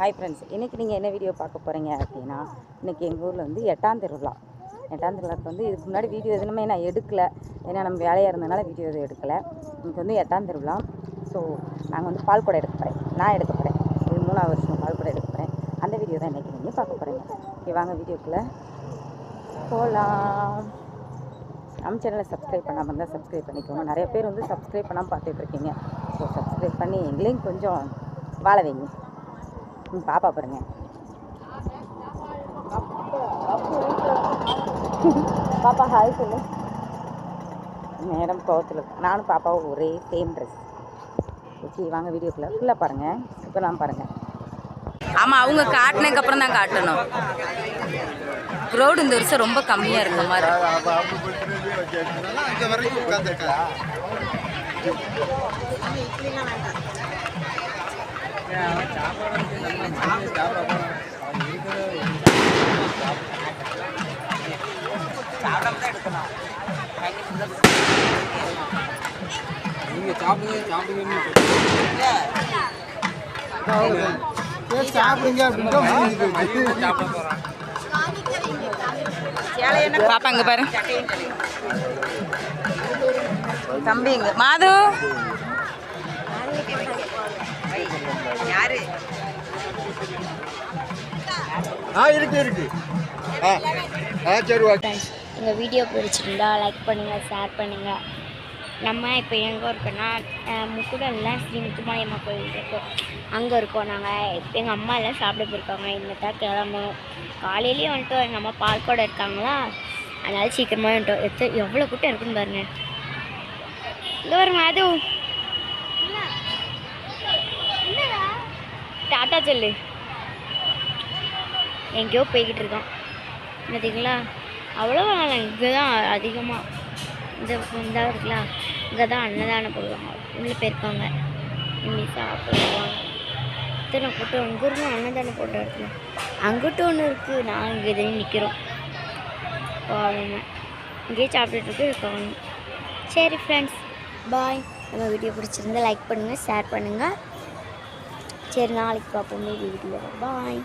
Hi friends இன்றைக்கி நீங்கள் என்ன வீடியோ பார்க்க போகிறீங்க அப்படின்னா இன்றைக்கி எங்கள் ஊரில் வந்து எட்டாம் திருவிழா. எட்டாம் திருவிழாக்கு வந்து இதுக்கு முன்னாடி வீடியோ எதுவுமே நான் எடுக்கலை. ஏன்னா நம்ம வேலையாக இருந்ததுனால வீடியோ எதுவும் எடுக்கலை. இன்றைக்கி வந்து எட்டாம் திருவிழா. ஸோ நாங்கள் வந்து பால் குடம் எடுக்க போகிறேன் நான் எடுக்க போகிறேன் இது மூணாவது வருஷம் பால் கூட எடுக்க போகிறேன் அந்த வீடியோ தான் இன்றைக்கி நீங்கள் பார்க்க போகிறீங்க ஓகே வாங்க வீடியோக்குள்ளே போகலாம் நம்ம சேனலை சப்ஸ்கிரைப் பண்ணாமல் இருந்தால் சப்ஸ்கிரைப் பண்ணிக்கோங்க. நிறைய பேர் வந்து சப்ஸ்கிரைப் பண்ணாமல் பார்த்துட்டு இருக்கீங்க. ஸோ சப்ஸ்கிரைப் பண்ணி எங்களையும் கொஞ்சம் வாழ வைங்க. பாப்பா பாருங்க. பாப்பா ஹாய் சொல்லு. மேடம் கோவத்தில் நானும் பாப்பாவும் ஒரே சேம் ட்ரெஸ் ஓகே வாங்க வீடியோக்குள்ளே. ஃபுல்லாக பாருங்கள் இப்போலாம் பாருங்கள் ஆமாம் அவங்க காட்டினதுக்கு அப்புறம் தான் காட்டணும். க்ரௌடு இந்த வருஷம் ரொம்ப கம்மியாக இருந்த மாதிரி. நீங்க சாப்பிடுங்க. சாப்பிடுங்கன்னு சாப்பிடுங்க. அப்படின்னு சாப்பிட போறோம் பாப்பா இங்க. பாரு தம்பி இங்க மாது ஆ இருக்கு இருக்கு. ஆ ஆ சரி ஓகே. எங்கள் வீடியோ பிடிச்சிருந்தா லைக் பண்ணுங்கள் ஷேர் பண்ணுங்கள் நம்ம இப்போ எங்கே இருக்கோன்னா முக்குடலில் ஸ்ரீ முத்துமாரியம்மா கோயில் இருக்கு. அங்கே இருக்கோம் நாங்கள் எங்கள் அம்மா எல்லாம் சாப்பிட போயிருக்காங்க. இன்னத்தான் கிளம்பணும். காலையிலேயே வந்துட்டோம். எங்கள் அம்மா பால்கோட இருக்காங்களா? அதனால சீக்கிரமாக வந்துட்டோம். எத்த எவ்வளோ கூட்டம் இருக்குன்னு பாருங்க. இங்கே வருங்க அது டாட்டா செல்லு எங்கேயோ போய்கிட்டு இருக்கோம் பார்த்தீங்களா? அவ்வளோ இங்கே தான் அதிகமாக இந்த இந்த இருக்குல்ல இங்கே தான் அன்னதானம் போடுவாங்க. உள்ளே போயிருக்காங்க. இங்கே சாப்பிடுவாங்க இத்தனை கூட்டம் அங்கே இருக்கும் அன்னதானம் போட்ட இடத்துல. அங்கிட்ட ஒன்று இருக்குது நான் இங்கே இதை நிற்கிறோம் போகாம இங்கேயே சாப்பிட்டுட்டு இருக்காங்க சரி ஃப்ரெண்ட்ஸ் பாய் நம்ம வீடியோ பிடிச்சிருந்தா லைக் பண்ணுங்கள் ஷேர் பண்ணுங்கள் சரி நாளைக்கு பார்ப்போம். வீடியோ பாய்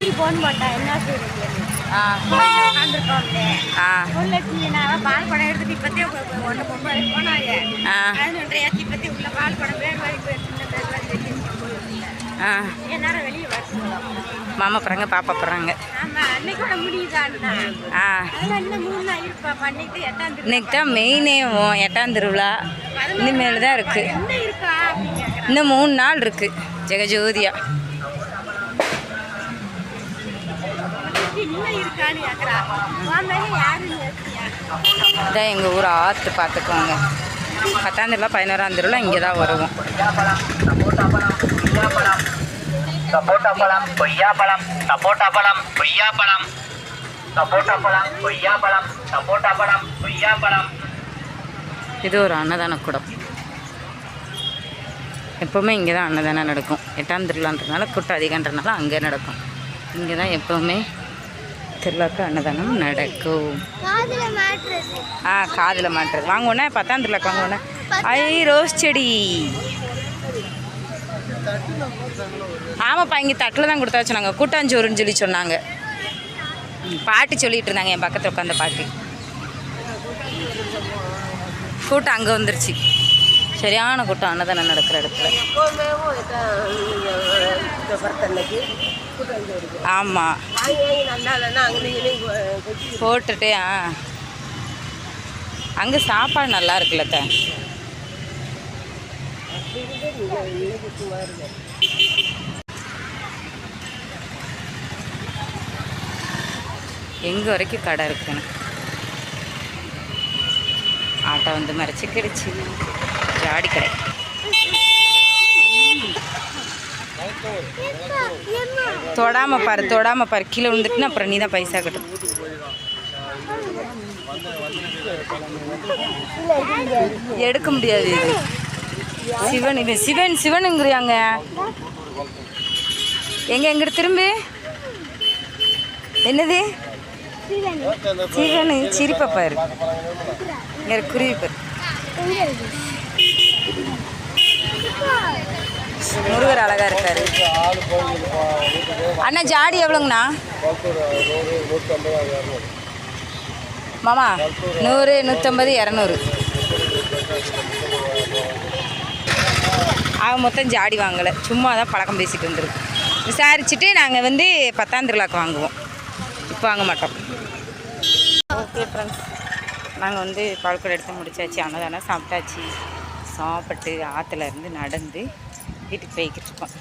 பாய் போன் போட்டா என்ன நான் பால் படம் எடுத்துட்டு இப்பத்தே ஒன்று பொம்பளை போனாங்க உள்ள பால் படம் வரைக்கும் மாமா போகிறாங்க பாப்பா போகிறாங்க ஆ. இன்னைக்கு தான் மெயினே உன் எட்டாம் திருவிழா. இனிமேல் தான் இருக்குது இன்னும் மூணு நாள் இருக்குது ஜெகஜோதியா. இதான் எங்கள் ஊர் ஆற்று பார்த்துக்கோங்க. பத்தாம் திருவிழா பதினோராம் திருவிழா இங்கே தான் வருவோம். சப்போட்டா பழம் கொய்யா பழம் சப்போட்டா பழம் கொய்யா பழம் சப்போட்டா பழம் கொய்யா பழம் சப்போட்டா பழம் கொய்யா பழம் இது ஒரு அன்னதான கூடம். எப்போவுமே இங்கே தான் அன்னதானம் நடக்கும். எட்டாம் திருவிழான்றதுனால கூட்டம் அதிகன்றனால அங்கே நடக்கும். இங்கே தான் எப்போவுமே திருவிழாக்கு அன்னதானம் நடக்கும். ஆ காதில் மாட்டுறது. வாங்குவோன்னே பத்தாம் திருவிழாக்கு வாங்குவோன்னே ஐ ரோஸ் செடி. ஆமாப்பா இங்கே தட்டில் தான் கொடுத்தா சொன்னாங்க. கூட்டாஞ்சோறுன்னு சொல்லி சொன்னாங்க. பாட்டி சொல்லிட்டு இருந்தாங்க என் பக்கத்தில் உட்காந்த பாட்டி. கூட்டம் அங்கே வந்துருச்சு. சரியான கூட்டம் அன்னதானம் நடக்கிற இடத்துல. ஆமாம் போட்டுட்டு ஆ. அங்கே சாப்பாடு நல்லா இருக்குல்ல எங்கே வரைக்கும் கடை இருக்குன்னு ஆட்டோ வந்து மறைச்சிக்கிடுச்சு. ஜாடி கடை. தொடாம பாரு தொடாம பாரு. கீழே விழுந்துட்டுனா அப்புறம் நீ தான் பைசா கட்டும் எடுக்க முடியாது இது. சிவன் இவன் சிவன் சிவனுங்கிறியாங்க. எங்க எங்கிட்ட திரும்பி? என்னது? சிவனு சிரிப்பை பாரு. இங்கே குருவி பாரு. முருகர் அழகா இருக்காரு. அண்ணா ஜாடி எவ்வளோங்கண்ணா? மாமா நூறு நூற்றம்பது இரநூறு. ஆக மொத்தம் ஜாடி வாங்கலை. சும்மா தான் பழக்கம் பேசிட்டு வந்துருக்கு விசாரிச்சுட்டு நாங்கள் வந்து பத்தாம் திருவிழாக்கு வாங்குவோம். இப்போ வாங்க மாட்டோம். ஓகே ஃப்ரெண்ட்ஸ் நாங்கள் வந்து பால்கோடு எடுத்து முடிச்சாச்சு. அன்னதானம் சாப்பிட்டாச்சு. சாப்பிட்டு ஆற்றுல இருந்து நடந்து வீட்டுக்கு போய்கிட்டு இருக்கோம்.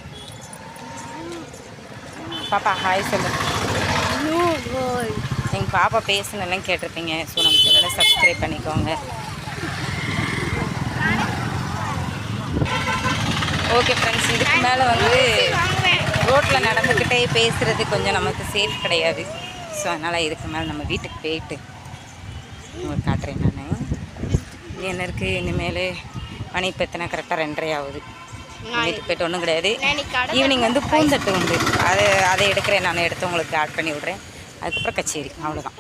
பாப்பா ஹாய் சொல்லு. எங்கள் பாப்பா பேசணும்லாம் கேட்டிருப்பீங்க. ஸோ நம்ம சேனலை சப்ஸ்கிரைப் பண்ணிக்கோங்க. ஓகே ஃப்ரெண்ட்ஸ் இதுக்கு மேலே வந்து ரோட்டில் நடந்துக்கிட்டே பேசுகிறது கொஞ்சம் நமக்கு சேஃப் கிடையாது. ஸோ அதனால் இதுக்கு மேலே நம்ம வீட்டுக்கு போயிட்டு உங்களுக்கு காட்டுறேன் நான். என்ன இருக்குது இனிமேல் மணி எத்தனை கரெக்டாக ரெண்டரை ஆகுது. வீட்டுக்கு போயிட்டு ஒன்றும் கிடையாது. ஈவினிங் வந்து பூந்தட்டு உண்டு. அது அதை எடுக்கிறேன் நான். எடுத்து உங்களுக்கு ஆட் பண்ணி விட்றேன். அதுக்கப்புறம் கச்சேரி. அவ்வளோதான்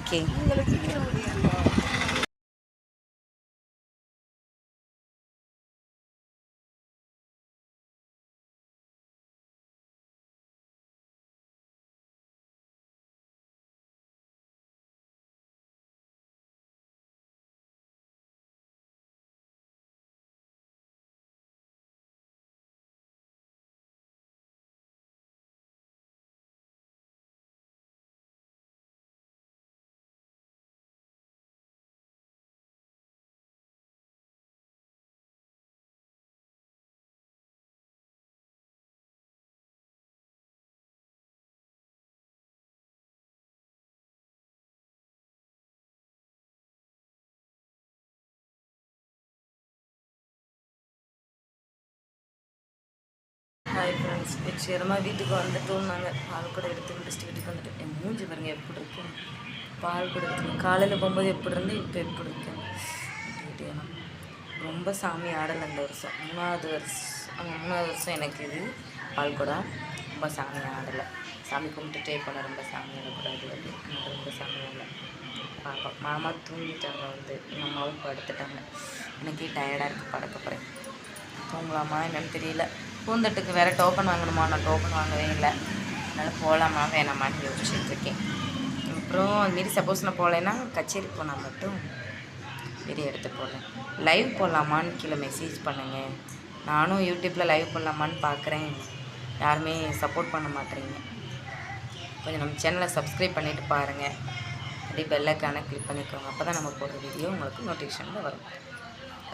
ஓகே ஹாய் ஃப்ரெண்ட்ஸ் வெற்றிகரமாக வீட்டுக்கு வந்துட்டோம் நாங்கள் பால் கூட எடுத்து முடிச்சுட்டு வீட்டுக்கு வந்துட்டு. என் மூஞ்சி பாருங்க எப்படி இருக்கும் பால் கூட எடுத்து காலையில் போகும்போது எப்படி இருந்து இப்போ எப்படி இருக்கேன் ரொம்ப சாமி ஆடலை இந்த வருஷம். மூணாவது வருஷம் மூணாவது வருஷம் எனக்கு இது பால் கூட ரொம்ப சாமி ஆடலை. சாமி கும்பிட்டுட்டே போனேன் ரொம்ப சாமி ஆடக்கூடாது. வந்து ரொம்ப சாமி ஆடலை. பாப்பா மாமா தூங்கிட்டாங்க வந்து. எங்கள் அம்மாவும் படுத்துட்டாங்க. எனக்கே டயர்டாக இருக்குது படுக்க போகிறேன் தூங்கலாமா என்னன்னு தெரியல. பூந்தட்டுக்கு வேறு டோக்கன் வாங்கணுமா? நான் டோக்கன் வாங்கவே இல்லை. அதனால் போகலாமா வேணாமான்னு யோசிச்சுட்டுருக்கேன் அப்புறம் அதுமாரி சப்போஸ் நான் போகலைன்னா கச்சேரி போனால் மட்டும் வீடியோ எடுத்து போடுறேன். லைவ் போடலாமான்னு கீழே மெசேஜ் பண்ணுங்கள் நானும் யூடியூப்பில் லைவ் போடலாமான்னு பார்க்குறேன் யாருமே சப்போர்ட் பண்ண மாட்டேறீங்க. கொஞ்சம் நம்ம சேனலை சப்ஸ்கிரைப் பண்ணிவிட்டு பாருங்கள் அப்படியே பெல்லைக்கான கிளிக் பண்ணிக்கோங்க. அப்போ தான் நம்ம போடுற வீடியோ உங்களுக்கு நோட்டிஃபிகேஷனில் வரும்.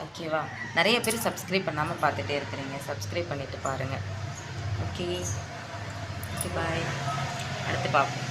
ஓகேவா? நிறைய பேர் சப்ஸ்கிரைப் பண்ணாமல் பார்த்துட்டே இருக்கிறீங்க. சப்ஸ்கிரைப் பண்ணிவிட்டு பாருங்கள் ஓகே. ஓகே பாய் அடுத்து பார்ப்போம்.